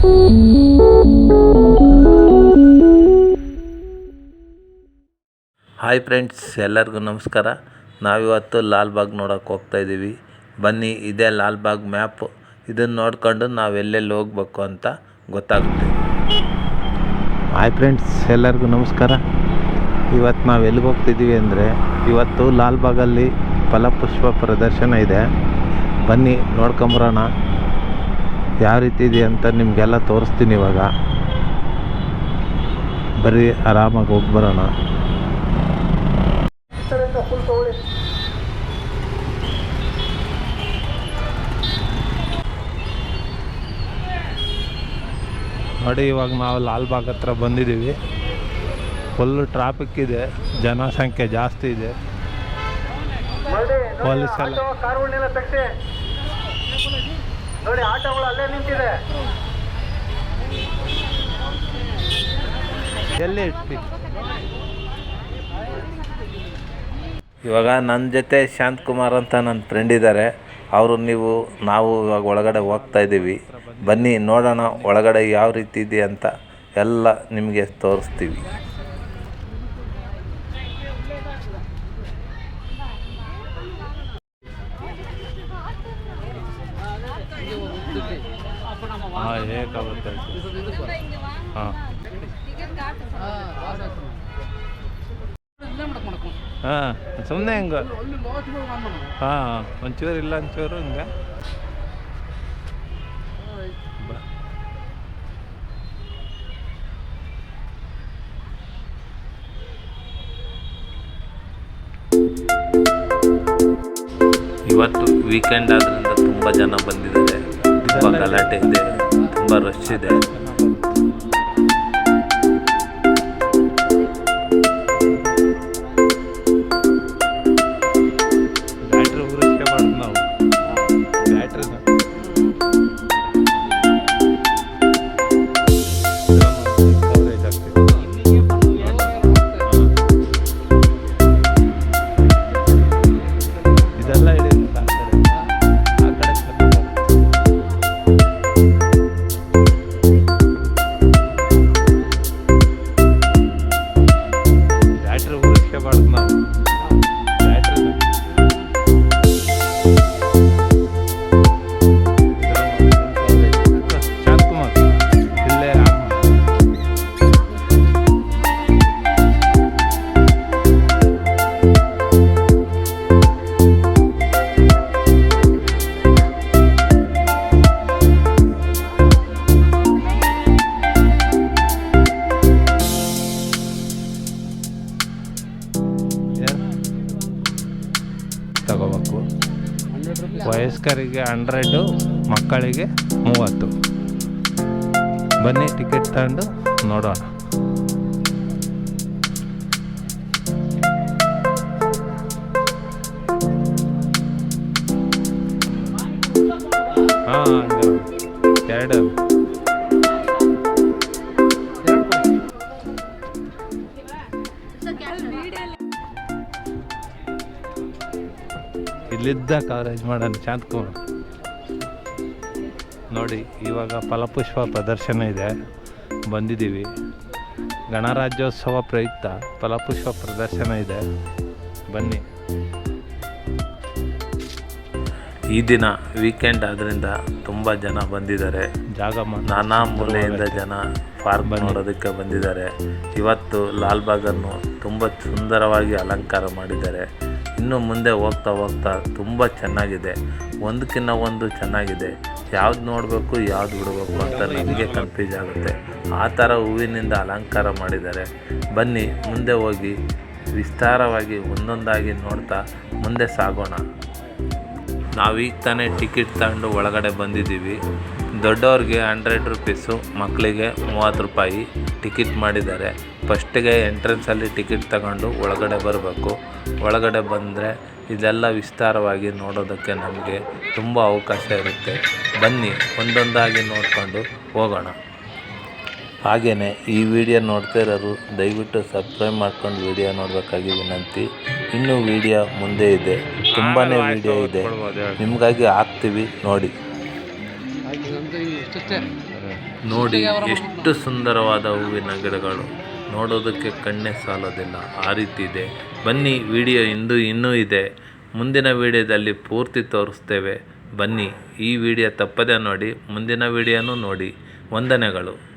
Hi friends ಎಲ್ಲರಿಗೂ ನಮಸ್ಕಾರ. ನಾವಿವತ್ತು ಲಾಲ್ಬಾಗ್ ನೋಡೋಕೆ ಹೋಗ್ತಾ ಇದ್ದೀವಿ. ಬನ್ನಿ, ಇದೇ ಲಾಲ್ಬಾಗ್ ಮ್ಯಾಪ್. ಇದನ್ನು ನೋಡ್ಕೊಂಡು ನಾವು ಎಲ್ಲೆಲ್ಲಿ ಹೋಗ್ಬೇಕು ಅಂತ ಗೊತ್ತಾಗುತ್ತೆ. ಹಾಯ್ ಫ್ರೆಂಡ್ಸ್ ಎಲ್ಲರಿಗೂ ನಮಸ್ಕಾರ. ಇವತ್ತು ನಾವು ಎಲ್ಲಿಗೆ ಹೋಗ್ತಿದ್ದೀವಿ ಅಂದರೆ, ಇವತ್ತು ಲಾಲ್ಬಾಗಲ್ಲಿ ಫಲಪುಷ್ಪ ಪ್ರದರ್ಶನ ಇದೆ. ಬನ್ನಿ, ನೋಡ್ಕೊಂಬರೋಣ. ಯಾವ ರೀತಿ ಇದೆ ಅಂತ ನಿಮಗೆಲ್ಲ ತೋರಿಸ್ತೀನಿ ಇವಾಗ. ಬರೀ ಆರಾಮಾಗಿ ಹೋಗಿ ಬರೋಣ. ನೋಡಿ ಇವಾಗ ನಾವು ಲಾಲ್ಬಾಗ್ ಹತ್ರ ಬಂದಿದ್ದೀವಿ. ಫುಲ್ಲು ಟ್ರಾಫಿಕ್ ಇದೆ ಜನಸಂಖ್ಯೆ ಜಾಸ್ತಿ ಇದೆ. ಪೊಲೀಸ್ ನೋಡಿ ಆಟೋಗಳು ಅಲ್ಲೇ ನಿಂತಿದೆ. ಎಲ್ಲಿ ಇವಾಗ ನನ್ನ ಜೊತೆ ಶಾಂತ್ ಕುಮಾರ್ ಅಂತ ನನ್ನ ಫ್ರೆಂಡ್ ಇದ್ದಾರೆ ಅವರು ನೀವು ನಾವು ಇವಾಗ ಒಳಗಡೆ ಹೋಗ್ತಾ ಇದ್ದೀವಿ. ಬನ್ನಿ ನೋಡೋಣ ಒಳಗಡೆ ಯಾವ ರೀತಿ ಇದೆ ಅಂತ ಎಲ್ಲ ನಿಮಗೆ ತೋರಿಸ್ತೀವಿ. ಹಾಂ, ಹೇಗಾಗುತ್ತೆ? ಹಾಂ. ಹಾಂ ಸುಮ್ಮನೆ ಹಿಂಗೆ? ಹಾಂ ಒಂಚೂರು ಇಲ್ಲ ಒಂಚೂರು ಹಿಂಗೆ. ಇವತ್ತು ವೀಕೆಂಡ್ ಆದ್ರಿಂದ ತುಂಬ ಜನ ಬಂದಿದ್ದಾರೆ. ತುಂಬ ಗಲಾಟೆ ಇದೆ ತುಂಬ ರಶ್ ಇದೆ. ತಗೋಬೇಕು. ವಯಸ್ಕರಿಗೆ ಹಂಡ್ರೆಡು ಮಕ್ಕಳಿಗೆ ಮೂವತ್ತು. ಬನ್ನಿ ಟಿಕೆಟ್ ತಗೊಂಡು ನೋಡೋಣ. ಹಾಂ ಇಲ್ಲಿದ್ದ ಕಾಲೇಜ್ ಮಾಡೋಣ ಶಾಂತಕುಮಾರ್ ನೋಡಿ ಇವಾಗ ಫಲಪುಷ್ಪ ಪ್ರದರ್ಶನ ಇದೆ. ಬಂದಿದ್ದೀವಿ. ಗಣರಾಜ್ಯೋತ್ಸವ ಪ್ರಯುಕ್ತ ಫಲಪುಷ್ಪ ಪ್ರದರ್ಶನ ಇದೆ. ಬನ್ನಿ. ಈ ದಿನ ವೀಕೆಂಡ್ ಆದ್ದರಿಂದ ತುಂಬ ಜನ ಬಂದಿದ್ದಾರೆ. ಜಾಗ ನಾನಾ ಮೂಲೆಯಿಂದ ಜನ ಪಾರ್ಕ್ ನೋಡೋದಕ್ಕೆ ಬಂದಿದ್ದಾರೆ. ಇವತ್ತು ಲಾಲ್ಬಾಗನ್ನು ತುಂಬ ಸುಂದರವಾಗಿ ಅಲಂಕಾರ ಮಾಡಿದ್ದಾರೆ. ಇನ್ನು ಮುಂದೆ ಹೋಗ್ತಾ ಹೋಗ್ತಾ ತುಂಬ ಚೆನ್ನಾಗಿದೆ. ಒಂದಕ್ಕಿಂತ ಒಂದು ಚೆನ್ನಾಗಿದೆ. ಯಾವ್ದು ನೋಡಬೇಕು, ಯಾವ್ದು ಬಿಡಬೇಕು ಅಂತ ನಮಗೆ ಕನ್ಫ್ಯೂಸ್ ಆಗುತ್ತೆ. ಆ ಥರ ಹೂವಿನಿಂದ ಅಲಂಕಾರ ಮಾಡಿದ್ದಾರೆ. ಬನ್ನಿ, ಮುಂದೆ ಹೋಗಿ ವಿಸ್ತಾರವಾಗಿ ಒಂದೊಂದಾಗಿ ನೋಡ್ತಾ ಮುಂದೆ ಸಾಗೋಣ. ನಾವೀಗ ತಾನೇ ಟಿಕೆಟ್ ತಗೊಂಡು ಒಳಗಡೆ ಬಂದಿದ್ದೀವಿ. ದೊಡ್ಡವ್ರಿಗೆ ಹಂಡ್ರೆಡ್ ರುಪೀಸು ಮಕ್ಕಳಿಗೆ ಮೂವತ್ತು ರೂಪಾಯಿ ಟಿಕೆಟ್ ಮಾಡಿದ್ದಾರೆ. ಫಸ್ಟಿಗೆ ಎಂಟ್ರೆನ್ಸಲ್ಲಿ ಟಿಕೆಟ್ ತಗೊಂಡು ಒಳಗಡೆ ಬರಬೇಕು. ಒಳಗಡೆ ಬಂದರೆ ಇದೆಲ್ಲ ವಿಸ್ತಾರವಾಗಿ ನೋಡೋದಕ್ಕೆ ನಮಗೆ ತುಂಬ ಅವಕಾಶ ಇರುತ್ತೆ. ಬನ್ನಿ ಒಂದೊಂದಾಗಿ ನೋಡಿಕೊಂಡು ಹೋಗೋಣ. ಹಾಗೆಯೇ ಈ ವಿಡಿಯೋ ನೋಡ್ತಾ ಇರೋರು ದಯವಿಟ್ಟು ಸಬ್ಸ್ಕ್ರೈಬ್ ಮಾಡ್ಕೊಂಡು ವಿಡಿಯೋ ನೋಡಬೇಕಾಗಿ ವಿನಂತಿ. ಇನ್ನೂ ವಿಡಿಯೋ ಮುಂದೆ ಇದೆ. ತುಂಬಾ ವಿಡಿಯೋ ಇದೆ. ನಿಮಗಾಗಿ ಹಾಕ್ತೀವಿ ನೋಡಿ. ನೋಡಿ ಎಷ್ಟು ಸುಂದರವಾದ ಹೂವಿನ ಗಿಡಗಳು. ನೋಡೋದಕ್ಕೆ ಕಣ್ಣೇ ಸಾಲೋದಿಲ್ಲ. ಆ ರೀತಿ ಇದೆ. ಬನ್ನಿ, ವಿಡಿಯೋ ಇಂದು ಇನ್ನೂ ಇದೆ. ಮುಂದಿನ ವಿಡಿಯೋದಲ್ಲಿ ಪೂರ್ತಿ ತೋರಿಸ್ತೇವೆ. ಬನ್ನಿ, ಈ ವಿಡಿಯೋ ತಪ್ಪದೆ ನೋಡಿ, ಮುಂದಿನ ವಿಡಿಯೋನೂ ನೋಡಿ. ವಂದನೆಗಳು.